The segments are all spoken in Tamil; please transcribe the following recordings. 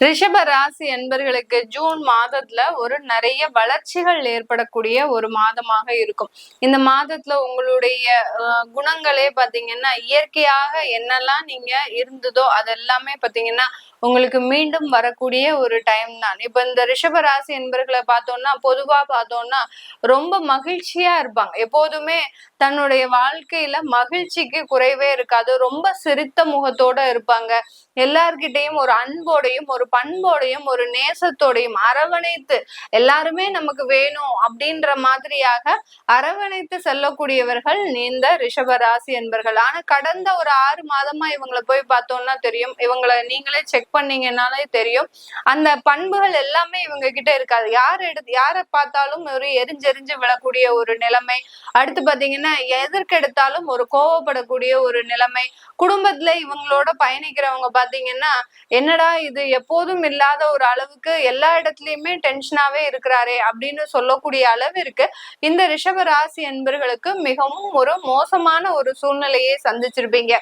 ரிஷப ராசி என்பர்களுக்கு ஜூன் மாதத்துல ஒரு நிறைய வளர்ச்சிகள் ஏற்படக்கூடிய ஒரு மாதமாக இருக்கும். இந்த மாதத்துல உங்களுடைய அஹ், குணங்களே பாத்தீங்கன்னா இயற்கையாக என்னெல்லாம் நீங்க இருந்ததோ அதெல்லாமே பாத்தீங்கன்னா உங்களுக்கு மீண்டும் வரக்கூடிய ஒரு டைம் தான். இப்ப இந்த ரிஷப ராசி என்பர்களை பார்த்தோம்னா பொதுவா பார்த்தோம்னா ரொம்ப மகிழ்ச்சியா இருப்பாங்க. எப்போதுமே தன்னுடைய வாழ்க்கையில மகிழ்ச்சிக்கு குறைவே இருக்காது. ரொம்ப சிரித்த முகத்தோட இருப்பாங்க. எல்லார்கிட்டையும் ஒரு அன்போடையும் ஒரு பண்போடையும் ஒரு நேசத்தோடையும் அரவணைத்து எல்லாருமே நமக்கு வேணும் அப்படின்ற மாதிரியாக அரவணைத்து செல்லக்கூடியவர்கள் இந்த ரிஷப ராசி என்பர்கள் ஆனா கடந்த ஒரு ஆறு மாதமா இவங்களை போய் பார்த்தோம்னா தெரியும். இவங்களை நீங்களே செக் பண்ணீங்கன்னாலே தெரியும். அந்த பண்புகள் எல்லாமே இவங்க கிட்ட இருக்காது. யார் எடுத்து யாரை பார்த்தாலும் ஒரு எரிஞ்செரிஞ்சு விழக்கூடிய ஒரு நிலைமை. அடுத்து பாத்தீங்கன்னா எதற்கு எடுத்தாலும் ஒரு கோவப்படக்கூடிய ஒரு நிலைமை. குடும்பத்துல இவங்களோட பயணிக்கிறவங்க பாத்தீங்கன்னா என்னடா இது எப்போதும் இல்லாத ஒரு அளவுக்கு எல்லா இடத்துலயுமே டென்ஷனாவே இருக்கிறாரே அப்படின்னு சொல்லக்கூடிய அளவு இருக்கு. இந்த ரிஷப ராசி என்பர்களுக்கு மிகவும் ஒரு மோசமான ஒரு சூழ்நிலையை சந்திச்சிருப்பீங்க.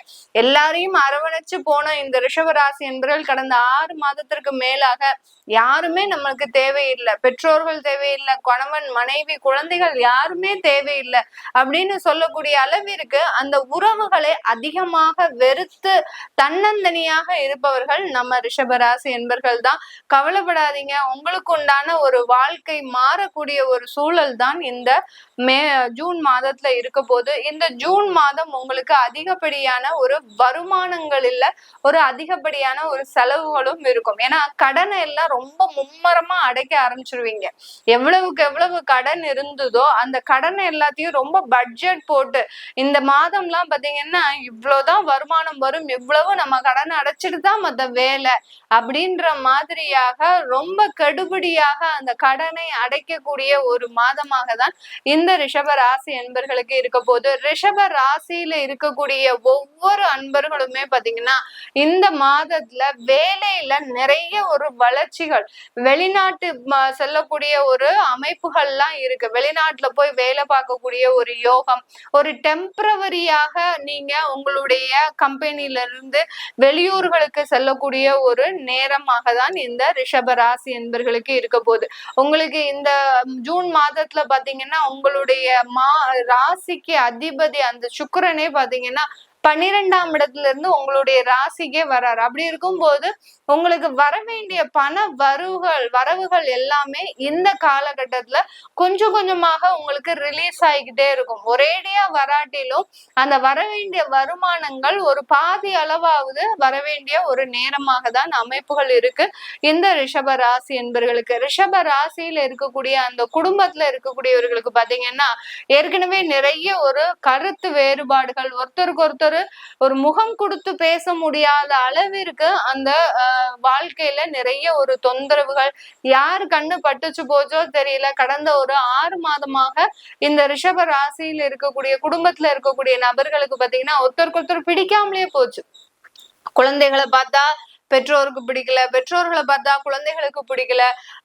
எல்லாரையும் அரவணைச்சு போன இந்த ரிஷப ராசி என்பர்கள் கடந்த ஆறு மாதத்திற்கு மேலாக யாருமே நம்மளுக்கு தேவையில்லை. பெற்றோர்கள் தேவையில்லை. கணவன் மனைவி குழந்தைகள் யாருமே தேவையில்லை அப்படின்னு சொல்லக்கூடிய அளவிற்கு அந்த உறவுகளை அதிகமாக வெறுத்து தன்னந்தனியாக இருப்பவர்கள் நம்ம ரிஷபராசி என்பர்கள் தான். கவலைப்படாதீங்க. உங்களுக்கு உண்டான ஒரு வாழ்க்கை மாறக்கூடிய ஒரு சூழல் தான் இந்த மே ஜூன் மாதத்துல இருக்க போது இந்த ஜூன் மாதம் உங்களுக்கு அதிகப்படியான ஒரு வருமானங்கள் இல்லை ஒரு அதிகப்படியான ஒரு செலவுகளும் இருக்கும். ஏன்னா கடனை எல்லாம் ரொம்ப மும்மரமா அடைக்க ஆரம்பிச்சிருவீங்க. எவ்வளவுக்கு எவ்வளவு கடன் இருந்ததோ அந்த கடனை எல்லாத்தையும் ரொம்ப பட்ஜெட் போட்டு இந்த மாதம்லாம் பாத்தீங்கன்னா இவ்வளவுதான் வருமானம் வரும் இவ்வளவு நம்ம கடனை அடைச்சிட்டு தான் மத்த வேலை அப்படின்ற மாதிரியாக ரொம்ப கெடுபடியாக அந்த கடனை அடைக்கக்கூடிய ஒரு மாதமாக தான் இந்த ரிஷப ராசி என்பர்களுக்கு இருக்க போது ரிஷப ராசியில இருக்கக்கூடிய ஒவ்வொரு அன்பர்களுமே பாத்தீங்கன்னா இந்த மாதத்துல வேலையில நிறைய ஒரு வளர்ச்சிகள். வெளிநாட்டு செல்லக்கூடிய ஒரு அமைப்புகள்லாம் இருக்கு. வெளிநாட்டுல போய் வேலை பார்க்கக்கூடிய ஒரு யோகம் ஒரு டெம்பரவரியாக நீங்க உங்களுடைய கம்பெனில இருந்து வெளியூர்களுக்கு செல்லக்கூடிய ஒரு நேரமாக தான் இந்த ரிஷப ராசி என்பர்களுக்கு இருக்க போகுது. உங்களுக்கு இந்த ஜூன் மாதத்துல பாத்தீங்கன்னா உங்களுடைய மா ராசிக்கு அதிபதி அந்த சுக்கரனே பாத்தீங்கன்னா பன்னிரெண்டாம் இடத்துல இருந்து உங்களுடைய ராசிக்கே வராரு. அப்படி இருக்கும்போது உங்களுக்கு வர வேண்டிய பண வரவுகள் வரவுகள் எல்லாமே இந்த காலகட்டத்துல கொஞ்சம் கொஞ்சமாக உங்களுக்கு ரிலீஸ் ஆகிக்கிட்டே இருக்கும். ஒரேடியா வராட்டிலும் அந்த வர வேண்டிய வருமானங்கள் ஒரு பாதி அளவாவது வர வேண்டிய ஒரு நேரமாக தான் அமைப்புகள் இருக்கு. இந்த ரிஷப ராசி என்பவர்களுக்கு ரிஷப ராசியில இருக்கக்கூடிய அந்த குடும்பத்துல இருக்கக்கூடியவர்களுக்கு பாத்தீங்கன்னா ஏற்கனவே நிறைய ஒரு கருத்து வேறுபாடுகள் ஒருத்தருக்கு ஒருத்தர் ஒரு முகம் கொடுத்து பேச முடியாத அளவிற்கு அந்த வாழ்க்கையில நிறைய ஒரு தொந்தரவுகள் யார் கண்ணு பட்டுச்சு போச்சோ தெரியல. கடந்த ஒரு ஆறு மாதமாக இந்த ரிஷப ராசியில இருக்கக்கூடிய குடும்பத்துல இருக்கக்கூடிய நபர்களுக்கு பாத்தீங்கன்னா ஒருத்தருக்கு ஒருத்தர் பிடிக்காமலே போச்சு. குழந்தைகளை பார்த்தா பெற்றோருக்கு பிடிக்கல பெற்றோர்களை பார்த்தா குழந்தைகளுக்கு பிடிக்கல.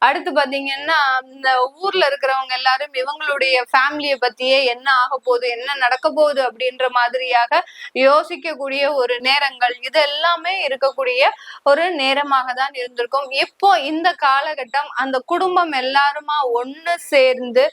அடுத்து பாத்தீங்கன்னா இந்த ஊர்ல இருக்கிறவங்க எல்லாரும் இவங்களுடைய ஃபேமிலியை பத்தியே என்ன ஆக போகுது என்ன நடக்க போகுது அப்படின்ற மாதிரியாக யோசிக்கக்கூடிய ஒரு நேரங்கள். இது எல்லாமே இருக்கக்கூடிய ஒரு நேரமாக தான் இருந்திருக்கும். இப்போ இந்த காலகட்டம் அந்த குடும்பம் எல்லாருமா ஒண்ணு சேர்ந்து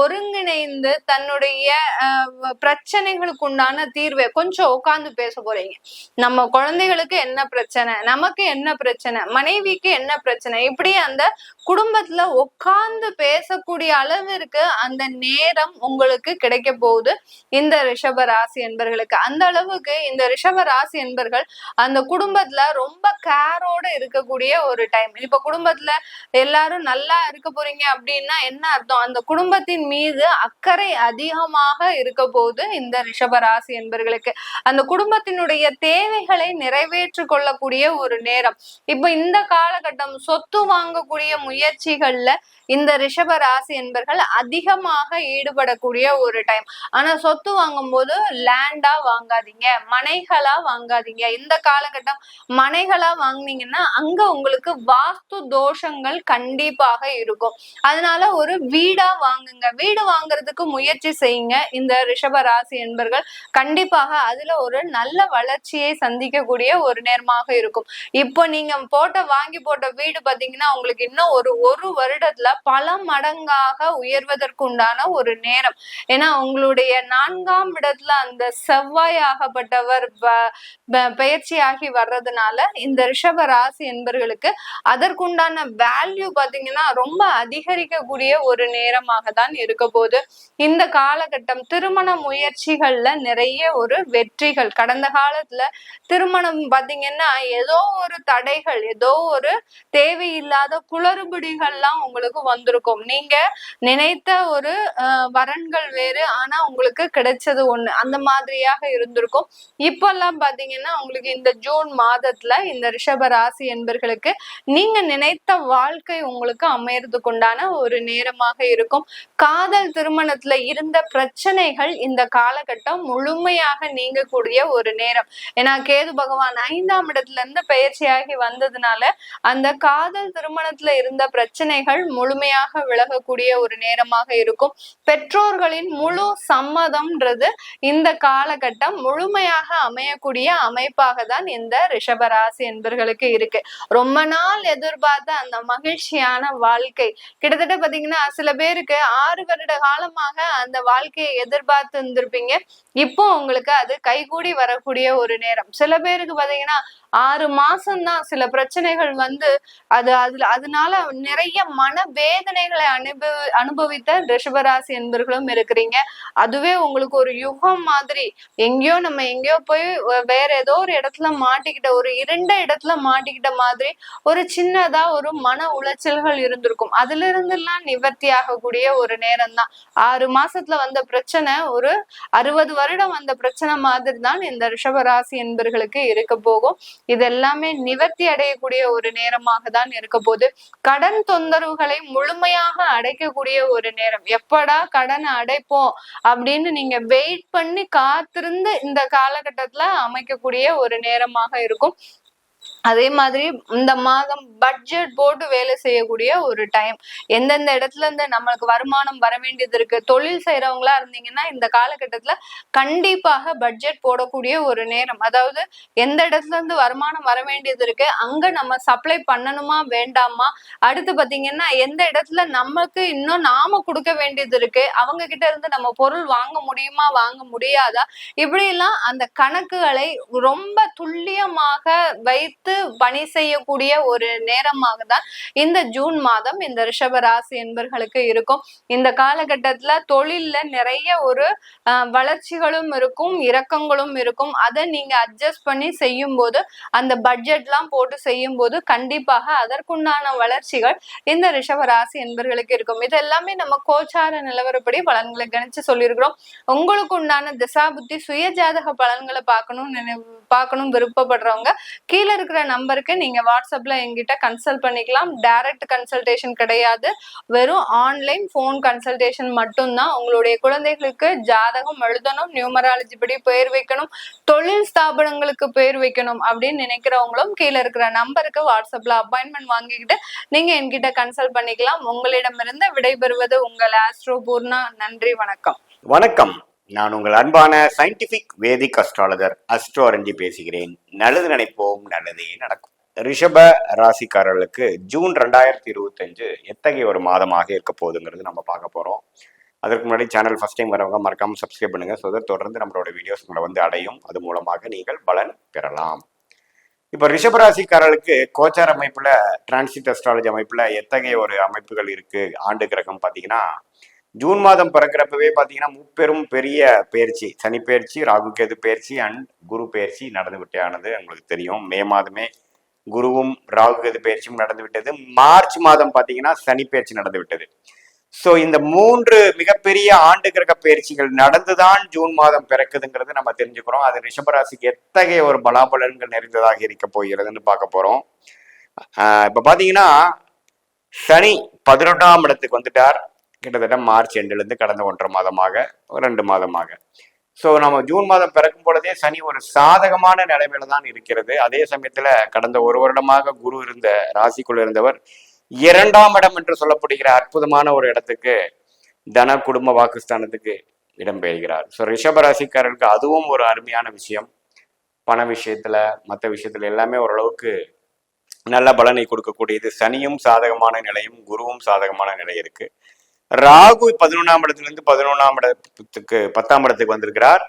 ஒருங்கிணைந்து தன்னுடைய அஹ், பிரச்சனைகளுக்கு உண்டான தீர்வை கொஞ்சம் உட்கார்ந்து பேச போறீங்க. நம்ம குழந்தைகளுக்கு என்ன பிரச்சனை? நமக்கு என்ன பிரச்சனை? மனைவிக்கு என்ன பிரச்சனை? இப்படி அந்த குடும்பத்துல உட்கார்ந்து பேசக்கூடிய அளவிற்கு அந்த நேரம் உங்களுக்கு கிடைக்க போகுது. இந்த ரிஷப ராசி என்பர்களுக்கு. அந்த அளவுக்கு இந்த ரிஷப ராசி என்பர்கள் அந்த குடும்பத்துல ரொம்ப கேரோட இருக்கக்கூடிய ஒரு டைம் இப்ப குடும்பத்துல எல்லாரும் நல்லா இருக்க போறீங்க அப்படின்னா என்ன அர்த்தம்? அந்த குடும்பத்தின் மீது அக்கறை அதிகமாக இருக்க போகுது இந்த ரிஷப ராசி என்பர்களுக்கு. அந்த குடும்பத்தினுடைய தேவைகளை நிறைவேற்றி கொள்ளக்கூடிய ஒரு நேரம். இப்ப இந்த காலகட்டம் சொத்து வாங்கக்கூடிய முயற்சிகள்ல இந்த ரிஷப ராசி என்பர்கள் அதிகமாக ஈடுபடக்கூடிய ஒரு டைம் ஆனா சொத்து வாங்கும்போது லேண்டா வாங்காதீங்க மனைகளா வாங்காதீங்க. இந்த காலகட்டம் மனைகளா வாங்குனீங்கன்னா அங்க உங்களுக்கு வாஸ்து தோஷங்கள் கண்டிப்பாக இருக்கும். அதனால ஒரு வீடா வாங்குங்க. வீடு வாங்குறதுக்கு முயற்சி செய்யுங்க. இந்த ரிஷப ராசி என்பர்கள் கண்டிப்பாக அதுல ஒரு நல்ல வளர்ச்சியை சந்திக்கக்கூடிய ஒரு நேரமாக இருக்கும். இப்போ நீங்க போட்ட வாங்கி போட்ட வீடு பாத்தீங்கன்னா உங்களுக்கு இன்னும் ஒரு ஒரு வருடத்துல பல மடங்காக உயர்வதற்கு உண்டான ஒரு நேரம். ஏன்னா உங்களுடைய நான்காம் இடத்துல அந்த செவ்வாய் ஆகப்பட்டவர் ப- ப- வர்றதுனால இந்த ரிஷப ராசி என்பர்களுக்கு அதற்குண்டான வேல்யூ பாத்தீங்கன்னா ரொம்ப அதிகரிக்கக்கூடிய ஒரு நேரமாக தான் இருக்க போகுது. இந்த காலகட்டம் திருமண முயற்சிகள்ல நிறைய ஒரு வெற்றிகள். கடந்த காலத்துல திருமணம் பாத்தீங்கன்னா ஏதோ ஒரு தடைகள் ஏதோ ஒரு தேவையில்லாத குளறுபடிகள்லாம் உங்களுக்கு வந்திருக்கும். நீங்க நினைத்த ஒரு வரன்கள் வேறு ஆனா உங்களுக்கு கிடைச்சது ஒண்ணு. அந்த மாதிரியாக இருந்திருக்கும். இப்பெல்லாம் பாத்தீங்கன்னா உங்களுக்கு இந்த ஜூன் மாதத்துல இந்த ரிஷப ராசி என்பர்களுக்கு நீங்க நினைத்த வாழ்க்கை உங்களுக்கு அமையறதுக்கு உண்டான ஒரு நேரமாக இருக்கும். காதல் திருமணத்துல இருந்த பிரச்சனைகள் இந்த காலகட்டம் முழுமையாக நீங்கக்கூடிய ஒரு நேரம். ஏன்னா கேது பகவான் ஐந்தாம் இடத்துல இருந்து பெயர் பயிற்சியாகி வந்ததுனால அந்த காதல் திருமணத்துல இருந்த பிரச்சனைகள் முழுமையாக விலகக்கூடிய ஒரு நேரமாக இருக்கும். பெற்றோர்களின் முழு சம்மதம்ன்றது இந்த காலகட்டம் முழுமையாக அமையக்கூடிய அமைப்பாக தான் இந்த ரிஷபராசி என்பர்களுக்கு இருக்கு. ரொம்ப நாள் எதிர்பார்த்த அந்த மகிழ்ச்சியான வாழ்க்கை. கிட்டத்தட்ட பாத்தீங்கன்னா சில பேருக்கு ஆறு வருட காலமாக அந்த வாழ்க்கையை எதிர்பார்த்து இருந்திருப்பீங்க இப்போ உங்களுக்கு அது கைகூடி வரக்கூடிய ஒரு நேரம். சில பேருக்கு பாத்தீங்கன்னா ஆறு மாசம்தான் சில பிரச்சனைகள் வந்து அது அதுல அதனால நிறைய மன வேதனைகளை அனுபவி அனுபவித்த ரிஷபராசி என்பர்களும் இருக்கிறீங்க. அதுவே உங்களுக்கு ஒரு யுகம் மாதிரி. எங்கேயோ நம்ம எங்கேயோ போய் வேற ஏதோ ஒரு இடத்துல மாட்டிக்கிட்ட ஒரு இரண்ட இடத்துல மாட்டிக்கிட்ட மாதிரி ஒரு சின்னதா ஒரு மன உளைச்சல்கள் இருந்திருக்கும். அதுல இருந்தெல்லாம் நிவர்த்தி ஆகக்கூடிய ஒரு நேரம் தான் ஆறு மாசத்துல வந்த பிரச்சனை ஒரு அறுபது வருடம் வந்த பிரச்சனை மாதிரி தான் இந்த ரிஷபராசி என்பர்களுக்கு இருக்க போகும். இது எல்லாமே நிவர்த்தி அடையக்கூடிய ஒரு நேரமாக தான் இருக்க போகுது. கடன் தொந்தரவுகளை முழுமையாக அடைக்கக்கூடிய ஒரு நேரம். எப்படா கடனை அடைப்போம் அப்படின்னு நீங்க வெயிட் பண்ணி காத்திருந்து இந்த காலகட்டத்துல அமைக்கக்கூடிய ஒரு நேரமாக இருக்கும். அதே மாதிரி இந்த மாதம் பட்ஜெட் போட்டு வேலை செய்யக்கூடிய ஒரு டைம் எந்தெந்த இடத்துல இருந்து நம்மளுக்கு வருமானம் வர வேண்டியது இருக்கு? தொழில் செய்யறவங்களா இருந்தீங்கன்னா இந்த காலகட்டத்துல கண்டிப்பாக பட்ஜெட் போடக்கூடிய ஒரு நேரம். அதாவது எந்த இடத்துல இருந்து வருமானம் வர வேண்டியது இருக்கு? அங்க நம்ம சப்ளை பண்ணணுமா வேண்டாமா? அடுத்து பாத்தீங்கன்னா எந்த இடத்துல நமக்கு இன்னும் நாம கொடுக்க வேண்டியது இருக்கு? அவங்க கிட்ட இருந்து நம்ம பொருள் வாங்க முடியுமா வாங்க முடியாதா? இப்படி எல்லாம் அந்த கணக்குகளை ரொம்ப துல்லியமாக வைத்து பணி செய்யக்கூடிய ஒரு நேரமாக தான் இந்த ஜூன் மாதம் இந்த ரிஷப ராசி என்பர்களுக்கு இருக்கும். இந்த காலகட்டத்துல தொழில்ல நிறைய ஒரு வளர்ச்சிகளும் இருக்கும் இறக்கங்களும் இருக்கும். அதை நீங்க அட்ஜஸ்ட் பண்ணி செய்யும் போது அந்த பட்ஜெட்லாம் போட்டு செய்யும் போது கண்டிப்பாக அதற்குண்டான வளர்ச்சிகள் இந்த ரிஷப ராசி என்பர்களுக்கு இருக்கும். இது எல்லாமே நம்ம கோச்சார நிலவரப்படி பலன்களை கணிச்சு சொல்லியிருக்கிறோம். உங்களுக்கு உண்டான திசாபுத்தி சுயஜாதக பலன்களை பார்க்கணும் நினை- பார்க்கணும் விருப்பப்படுறவங்க கீழே இருக்கிற நம்பருக்கு நீங்க வாட்ஸ்அப்ல எங்கிட்ட கன்சல்ட் பண்ணிக்கலாம். டைரக்ட் கன்சல்டேஷன் கிடையாது. வெறும் ஆன்லைன் ஃபோன் கன்சல்டேஷன் மட்டும்தான். உங்களுடைய குழந்தைகளுக்கு ஜாதகம் எழுதணும் நியூமராலஜி படி பெயர் வைக்கணும் தொழில் ஸ்தாபனங்களுக்கு பெயர் வைக்கணும் அப்படின்னு நினைக்கிறவங்களும் கீழே இருக்கிற நம்பருக்கு வாட்ஸ்அப்ல அப்பாயின்மெண்ட் வாங்கிக்கிட்டு நீங்க என்கிட்ட கன்சல்ட் பண்ணிக்கலாம். உங்களிடமிருந்து விடைபெறுவது உங்கள் ஆஸ்ட்ரோ பூர்ணா நன்றி வணக்கம். வணக்கம். நான் உங்கள் அன்பான சயின்டிபிக் வேதிக் அஸ்ட்ராலஜர் அஸ்ட்ரோ பேசுகிறேன். நல்லது நினைப்போம் நல்லதே நடக்கும். ரிஷப ராசிக்காரர்களுக்கு ஜூன் ரெண்டாயிரத்தி இருபத்தஞ்சு எத்தகைய ஒரு மாதமாக இருக்க போகுதுங்கிறது நம்ம பார்க்க போகிறோம் அதற்கு முன்னாடி சேனல் ஃபஸ்ட் டைம் வரவங்க மறக்காம சப்ஸ்கிரைப் பண்ணுங்க. ஸோ தொடர்ந்து நம்மளோட வீடியோஸ் உங்களை வந்து அடையும். அது மூலமாக நீங்கள் பலன் பெறலாம். இப்போ ரிஷபராசிக்காரர்களுக்கு கோச்சார் அமைப்பில் டிரான்சிட் அஸ்ட்ராலஜி அமைப்பில் எத்தகைய ஒரு அமைப்புகள் இருக்குது ஆண்டு கிரகம் பார்த்தீங்கன்னா ஜூன் மாதம் பிறக்கிறப்பவே பார்த்தீங்கன்னா முப்பெரும் பெரிய பயிற்சி சனி பயிற்சி ராகு கேது பயிற்சி அண்ட் குரு பயிற்சி நடந்து விட்டானது உங்களுக்கு தெரியும். மே மாதமே குருவும் ராகு கேது பயிற்சியும் நடந்து விட்டது. மார்ச் மாதம் பார்த்தீங்கன்னா சனி பயிற்சி நடந்துவிட்டது ஸோ இந்த மூன்று மிகப்பெரிய ஆண்டு கிரக பயிற்சிகள் நடந்துதான் ஜூன் மாதம் பிறக்குதுங்கிறது நம்ம தெரிஞ்சுக்கிறோம். அது ரிஷபராசிக்கு எத்தகைய ஒரு பலாபலன்கள் நிறைந்ததாக இருக்க போகிறதுன்னு பார்க்க போறோம். இப்போ பார்த்தீங்கன்னா சனி பதினொன்றாம் இடத்துக்கு வந்துட்டார். கிட்டத்தட்ட மார்ச் எண்டுல இருந்து கடந்த ஒன்றரை மாதமாக ரெண்டு மாதமாக. ஸோ நம்ம ஜூன் மாதம் பிறக்கும் பொழுதே சனி ஒரு சாதகமான நிலைமையில தான் இருக்கிறது. அதே சமயத்துல கடந்த ஒரு வருடமாக குரு இருந்த ராசிக்குள்ள இருந்தவர் இரண்டாம் இடம் என்று சொல்லப்படுகிற அற்புதமான ஒரு இடத்துக்கு தன குடும்ப வாக்குஸ்தானத்துக்கு இடம்பெறுகிறார் ஸோ ரிஷப ராசிக்காரருக்கு அதுவும் ஒரு அருமையான விஷயம். பண விஷயத்துல மற்ற விஷயத்துல எல்லாமே ஓரளவுக்கு நல்ல பலனை கொடுக்கக்கூடியது. சனியும் சாதகமான நிலையும் குருவும் சாதகமான நிலை இருக்கு. ராகு பதினொன்றாம் இடத்துல பதினொன்றாம் இடத்துக்கு பத்தாம் இடத்துக்கு வந்திருக்கிறார்.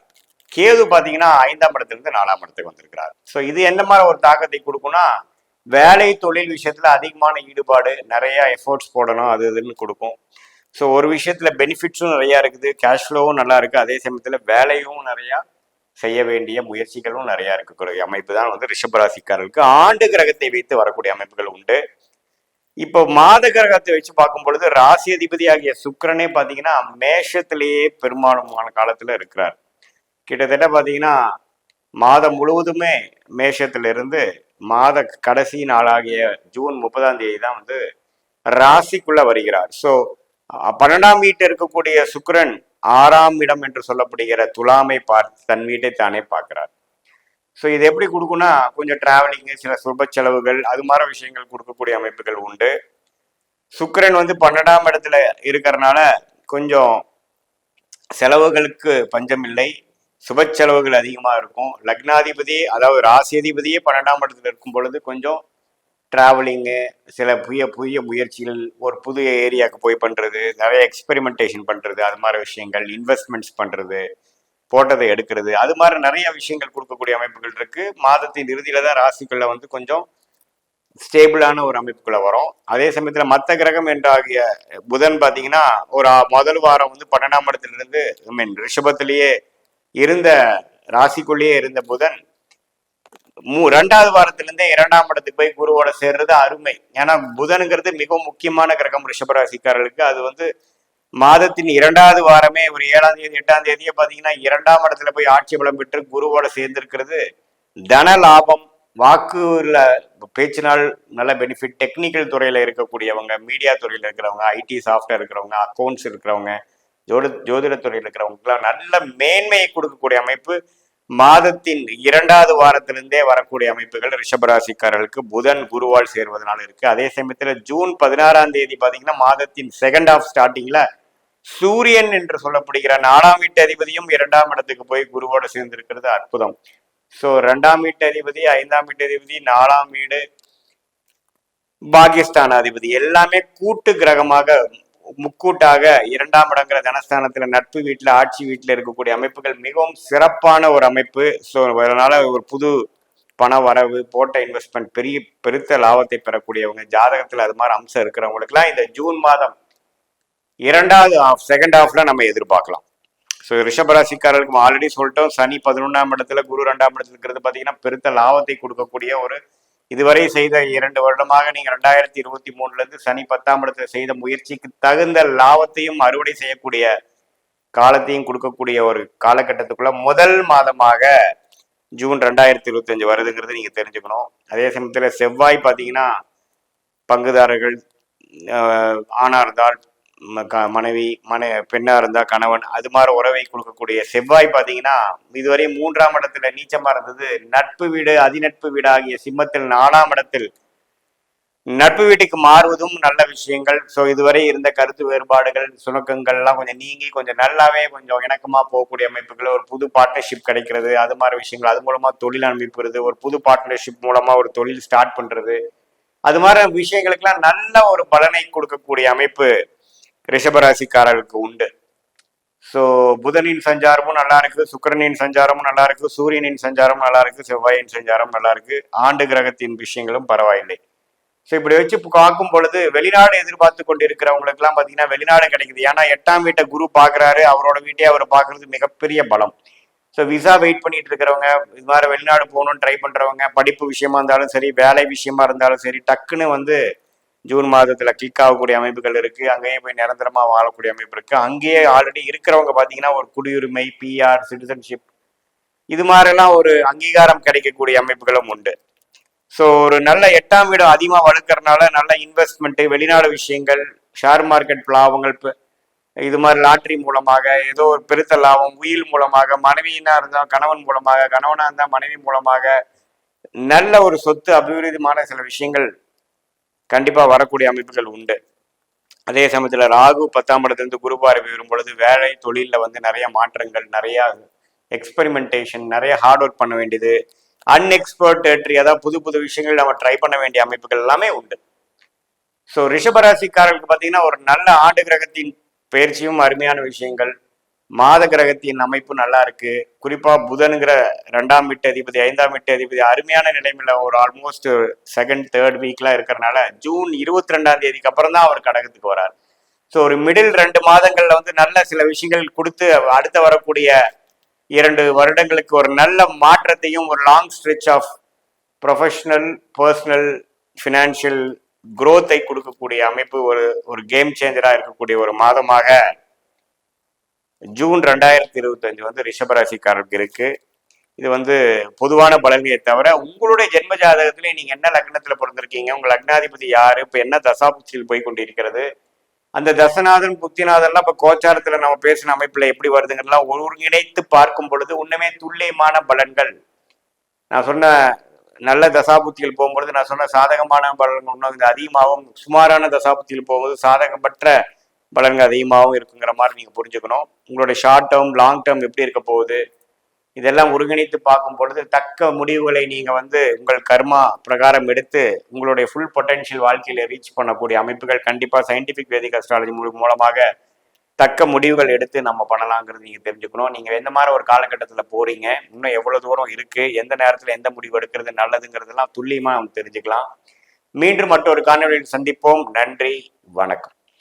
கேது பாத்தீங்கன்னா ஐந்தாம் இடத்துலேருந்து நாலாம் இடத்துக்கு வந்திருக்கிறார். ஸோ இது என்ன மாதிரி ஒரு தாக்கத்தை கொடுக்கும்னா வேலை தொழில் விஷயத்துல அதிகமான ஈடுபாடு நிறைய எஃபோர்ட்ஸ் போடணும் அது இதுன்னு கொடுக்கும். ஸோ ஒரு விஷயத்துல பெனிஃபிட்ஸும் நிறைய இருக்குது கேஷ் ஃப்ளோவும் நல்லா இருக்கு. அதே சமயத்துல வேலையும் நிறையா செய்ய வேண்டிய முயற்சிகளும் நிறைய இருக்கக்கூடிய அமைப்பு தான் வந்து ரிஷபராசிக்காரர்களுக்கு ஆண்டு கிரகத்தை வைத்து வரக்கூடிய அமைப்புகள் உண்டு. இப்போ மாத கிரகத்தை வச்சு பார்க்கும் பொழுது ராசி அதிபதி ஆகிய சுக்கரனே பார்த்தீங்கன்னா மேஷத்திலேயே பெரும்பாலுமான காலத்துல இருக்கிறார். கிட்டத்தட்ட பார்த்தீங்கன்னா மாதம் முழுவதுமே மேஷத்திலிருந்து மாத கடைசி நாளாகிய ஜூன் முப்பதாம் தேதி தான் வந்து ராசிக்குள்ள வருகிறார். ஸோ பன்னெண்டாம் வீட்டு இருக்கக்கூடிய சுக்கரன் ஆறாம் இடம் என்று சொல்லப்படுகிற துலாமை பார்த்து தன் வீட்டை தானே பார்க்கிறார். ஸோ இது எப்படி கொடுக்கும்னா கொஞ்சம் டிராவலிங்கு சில சுப செலவுகள் அது மாதிரி விஷயங்கள் கொடுக்கக்கூடிய அமைப்புகள் உண்டு. சுக்கரன் வந்து பன்னெண்டாம் இடத்துல இருக்கிறனால கொஞ்சம் செலவுகளுக்கு பஞ்சம் இல்லை. சுப செலவுகள் அதிகமாக இருக்கும். லக்னாதிபதி அதாவது ராசியதிபதியே பன்னெண்டாம் இடத்துல இருக்கும் பொழுது கொஞ்சம் டிராவலிங்கு சில புதிய புதிய முயற்சிகள் ஒரு புது ஏரியாவுக்கு போய் பண்ணுறது நிறைய எக்ஸ்பெரிமெண்டேஷன் பண்ணுறது அது மாதிரி விஷயங்கள் இன்வெஸ்ட்மெண்ட்ஸ் பண்ணுறது போட்டதை எடுக்கிறது. அது மாதிரி நிறைய விஷயங்கள் கொடுக்கக்கூடிய அமைப்புகள் இருக்கு. மாதத்தின் இறுதியில தான் ராசிக்குள்ள வந்து கொஞ்சம் ஸ்டேபிளான ஒரு அமைப்புக்குள்ள வரும். அதே சமயத்துல மத்த கிரகம் என்றாகிய புதன் பாத்தீங்கன்னா ஒரு முதல் வாரம் வந்து பன்னெண்டாம் இடத்துல இருந்து ஐ மீன் ரிஷபத்திலேயே இருந்த ராசிக்குள்ளேயே இருந்த புதன் மூ ரெண்டாவது வாரத்திலிருந்தே இரண்டாம் இடத்துக்கு போய் குருவோட சேர்றது அருமை. ஏன்னா புதனுங்கிறது மிகவும் முக்கியமான கிரகம் ரிஷபராசிக்காரர்களுக்கு அது வந்து மாதத்தின் இரண்டாவது வாரமே ஒரு ஏழாம் தேதி எட்டாம் தேதியே பார்த்தீங்கன்னா இரண்டாம் இடத்துல போய் ஆட்சி பலம் பெற்று குருவோட சேர்ந்திருக்கிறது. தன லாபம் வாக்குல பேச்சினால் நல்ல பெனிஃபிட் டெக்னிக்கல் துறையில் இருக்கக்கூடியவங்க மீடியா துறையில் இருக்கிறவங்க ஐடி சாஃப்ட்வேர் இருக்கிறவங்க அக்கௌண்ட்ஸ் இருக்கிறவங்க ஜோதி ஜோதிட துறையில் இருக்கிறவங்களுக்குலாம் நல்ல மேன்மையை கொடுக்கக்கூடிய அமைப்பு மாதத்தின் இரண்டாவது வாரத்திலிருந்தே வரக்கூடிய அமைப்புகள் ரிஷபராசிக்காரர்களுக்கு புதன் குருவால் சேர்வதனால இருக்கு. அதே சமயத்துல ஜூன் பதினாறாம் தேதி பாத்தீங்கன்னா மாதத்தின் செகண்ட் ஆஃப் ஸ்டார்டிங்ல சூரியன் என்று சொல்லப்படுகிற நாலாம் வீட்டு அதிபதியும் இரண்டாம் இடத்துக்கு போய் குருவோட சேர்ந்திருக்கிறது. அற்புதம். சோ ரெண்டாம் வீட்டு அதிபதி ஐந்தாம் வீட்டு அதிபதி நாலாம் வீடு பாகிஸ்தான் அதிபதி எல்லாமே கூட்டு கிரகமாக முக்கூட்டாக இரண்டாம் இடங்கிற தனஸ்தானத்துல நட்பு வீட்டுல ஆட்சி வீட்டுல இருக்கக்கூடிய அமைப்புகள் மிகவும் சிறப்பான ஒரு அமைப்பு. ஸோ அதனால ஒரு புது பண வரவு போட்ட இன்வெஸ்ட்மெண்ட் பெரிய பெருத்த லாபத்தை பெறக்கூடியவங்க ஜாதகத்துல அது மாதிரி அம்சம் இருக்கிறவங்களுக்குலாம் இந்த ஜூன் மாதம் இரண்டாவது ஆஃப் செகண்ட் ஹாஃப்ல நம்ம எதிர்பார்க்கலாம். ஸோ ரிஷபராசிக்காரர்களுக்கு ஆல்ரெடி சொல்லிட்டோம் சனி பதினொன்றாம் இடத்துல குரு ரெண்டாம் இடத்துல இருக்கிறது பார்த்தீங்கன்னா பெருத்த லாபத்தை கொடுக்கக்கூடிய ஒரு இதுவரை செய்த இரண்டு வருடமாக நீங்கள் ரெண்டாயிரத்தி இருபத்தி மூணுல இருந்து சனி பத்தாம் இடத்துல செய்த முயற்சிக்கு தகுந்த லாபத்தையும் அறுவடை செய்யக்கூடிய காலத்தையும் கொடுக்கக்கூடிய ஒரு காலகட்டத்துக்குள்ள முதல் மாதமாக ஜூன் ரெண்டாயிரத்தி இருபத்தஞ்சு வருதுங்கிறது நீங்க தெரிஞ்சுக்கணும். அதே சமயத்துல செவ்வாய் பார்த்தீங்கன்னா பங்குதாரர்கள் ஆஹ், இருந்தால் க- மனைவி மனை பெண்ணா இருந்தா கணவன் அது மாதிரி உறவை கொடுக்கக்கூடிய செவ்வாய் பாத்தீங்கன்னா இதுவரை மூன்றாம் இடத்துல நீச்சமா இருந்தது. நட்பு வீடு அதிநட்பு வீடு ஆகிய சிம்மத்தில் நாலாம் இடத்தில் நட்பு வீட்டுக்கு மாறுவதும் நல்ல விஷயங்கள். ஸோ இதுவரை இருந்த கருத்து வேறுபாடுகள் சுணக்கங்கள் எல்லாம் கொஞ்சம் நீங்கி கொஞ்சம் நல்லாவே கொஞ்சம் இணக்கமா போகக்கூடிய அமைப்புகள் ஒரு புது பார்ட்னர்ஷிப் கிடைக்கிறது அது மாதிரி விஷயங்கள் அது மூலமா தொழில் அனுப்பிப்புறது ஒரு புது பார்ட்னர்ஷிப் மூலமா ஒரு தொழில் ஸ்டார்ட் பண்றது. அது மாதிரி விஷயங்களுக்கெல்லாம் நல்ல ஒரு பலனை கொடுக்கக்கூடிய அமைப்பு. ரிஷபராசிக்காரர்களுக்கு உண்டு. ஸோ புதனின் சஞ்சாரமும் நல்லா இருக்கு சுக்கிரனின் சஞ்சாரமும் நல்லா இருக்கு சூரியனின் சஞ்சாரமும் நல்லா இருக்கு செவ்வாயின் சஞ்சாரம் நல்லா இருக்கு ஆண்டு கிரகத்தின் விஷயங்களும் பரவாயில்லை. ஸோ இப்படி வச்சு பார்க்கும் பொழுது வெளிநாடு எதிர்பார்த்து கொண்டு இருக்கிறவங்களுக்குலாம் எல்லாம் பாத்தீங்கன்னா வெளிநாடு கிடைக்குது. ஏன்னா எட்டாம் வீட்டை குரு பாக்குறாரு அவரோட வீட்டையே அவர் பாக்குறது மிகப்பெரிய பலம். ஸோ விசா வெயிட் பண்ணிட்டு இருக்கிறவங்க இது மாதிரி வெளிநாடு போகணும்னு ட்ரை பண்றவங்க படிப்பு விஷயமா இருந்தாலும் சரி வேலை விஷயமா இருந்தாலும் சரி டக்குன்னு வந்து ஜூன் மாதத்துல கிளிக் ஆகக்கூடிய அமைப்புகள் இருக்கு. அங்கேயே போய் நிரந்தரமா வாழக்கூடிய அமைப்பு இருக்கு. அங்கேயே ஆல்ரெடி இருக்கிறவங்க பாத்தீங்கன்னா ஒரு குடியுரிமை பிஆர் சிட்டிசன்ஷிப் இது மாதிரிலாம் ஒரு அங்கீகாரம் கிடைக்கக்கூடிய அமைப்புகளும் உண்டு. ஸோ ஒரு நல்ல எட்டாம் வீடு அதிகமாக வளர்க்கறனால நல்ல இன்வெஸ்ட்மெண்ட் வெளிநாடு விஷயங்கள் ஷேர் மார்க்கெட் லாபங்கள் இது மாதிரி லாட்ரி மூலமாக ஏதோ ஒரு பெருத்த லாபம் உயில் மூலமாக மனைவியினா இருந்தால் கணவன் மூலமாக கணவனா இருந்தால் மனைவி மூலமாக நல்ல ஒரு சொத்து அபிவிருத்திமான சில விஷயங்கள் கண்டிப்பாக வரக்கூடிய அமைப்புகள் உண்டு. அதே சமயத்தில் ராகு பத்தாம் இடத்துலேருந்து குரு பார்வை வரும் பொழுது வேலை தொழிலில் வந்து நிறைய மாற்றங்கள் நிறையா எக்ஸ்பெரிமெண்டேஷன் நிறைய ஹார்ட் ஒர்க் பண்ண வேண்டியது அன்எக்ஸ்பர்ட் டெரிட்டரி அதாவது புது புது விஷயங்கள் நம்ம ட்ரை பண்ண வேண்டிய அமைப்புகள் எல்லாமே உண்டு. ஸோ ரிஷபராசிக்காரர்களுக்கு பார்த்தீங்கன்னா ஒரு நல்ல ஆண்டு கிரகத்தின் பயிற்சியும் அருமையான விஷயங்கள் மாத கிரகத்தின் அமைப்பு நல்லா இருக்கு. குறிப்பா புதனுங்கிற ரெண்டாம் வீட்டு அதிபதி ஐந்தாம் வீட்டு அதிபதி அருமையான நிலைமையில ஒரு ஆல்மோஸ்ட் செகண்ட் தேர்ட் வீக்லாம் இருக்கிறனால ஜூன் இருபத்தி ரெண்டாம் தேதிக்கு அப்புறம் தான் அவர் கடகத்துக்கு வரார் ஸோ ஒரு மிடில் ரெண்டு மாதங்கள்ல வந்து நல்ல சில விஷயங்கள் கொடுத்து அடுத்து வரக்கூடிய இரண்டு வருடங்களுக்கு ஒரு நல்ல மாற்றத்தையும் ஒரு long stretch of professional personal financial குரோத்தை கொடுக்கக்கூடிய அமைப்பு ஒரு ஒரு கேம் சேஞ்சராக இருக்கக்கூடிய ஒரு மாதமாக ஜூன் ரெண்டாயிரத்தி இருபத்தஞ்சு வந்து ரிஷபராசிக்காரருக்கு இருக்கு. இது வந்து பொதுவான பலன்களை தவிர உங்களுடைய ஜென்ம ஜாதகத்திலே நீங்க என்ன லக்னத்துல பிறந்திருக்கீங்க உங்க லக்னாதிபதி யாரு இப்ப என்ன தசாபுச்சியில் போய் கொண்டிருக்கிறது அந்த தசநாதன் புத்திநாதன்லாம் இப்ப கோச்சாரத்துல நம்ம பேசின அமைப்புல எப்படி வருதுங்கிறதெல்லாம் ஒருங்கிணைத்து பார்க்கும் பொழுது உண்மையே துல்லியமான பலன்கள். நான் சொன்ன நல்ல தசாபுத்திகள் போகும்பொழுது நான் சொன்ன சாதகமான பலன்கள் இன்னும் கொஞ்சம் அதிகமாகவும் சுமாரான தசாபுத்தியில் போகும்போது சாதகமற்ற பலன்கள் அதிகமாகவும் இருக்குங்கிற மாதிரி நீங்கள் புரிஞ்சுக்கணும். உங்களுடைய ஷார்ட் டேர்ம் லாங் டேர்ம் எப்படி இருக்க போகுது இதெல்லாம் ஒருங்கிணைத்து பார்க்கும் பொழுது தக்க முடிவுகளை நீங்கள் வந்து உங்கள் கர்மா பிரகாரம் எடுத்து உங்களுடைய ஃபுல் பொட்டென்ஷியல் வாழ்க்கையில் ரீச் பண்ணக்கூடிய அமைப்புகள் கண்டிப்பாக சயின்டிஃபிக் வேதிக் அஸ்ட்ராலஜி மூலமாக தக்க முடிவுகள் எடுத்து நம்ம பண்ணலாங்கிறது நீங்கள் தெரிஞ்சுக்கணும். நீங்கள் எந்த மாதிரி ஒரு காலகட்டத்தில் போகிறீங்க இன்னும் எவ்வளோ தூரம் இருக்குது எந்த நேரத்தில் எந்த முடிவு எடுக்கிறது நல்லதுங்கிறதெல்லாம் துல்லியமாக நம்ம தெரிஞ்சுக்கலாம். மீண்டும் மற்றொரு காணொலியில் சந்திப்போம். நன்றி வணக்கம்.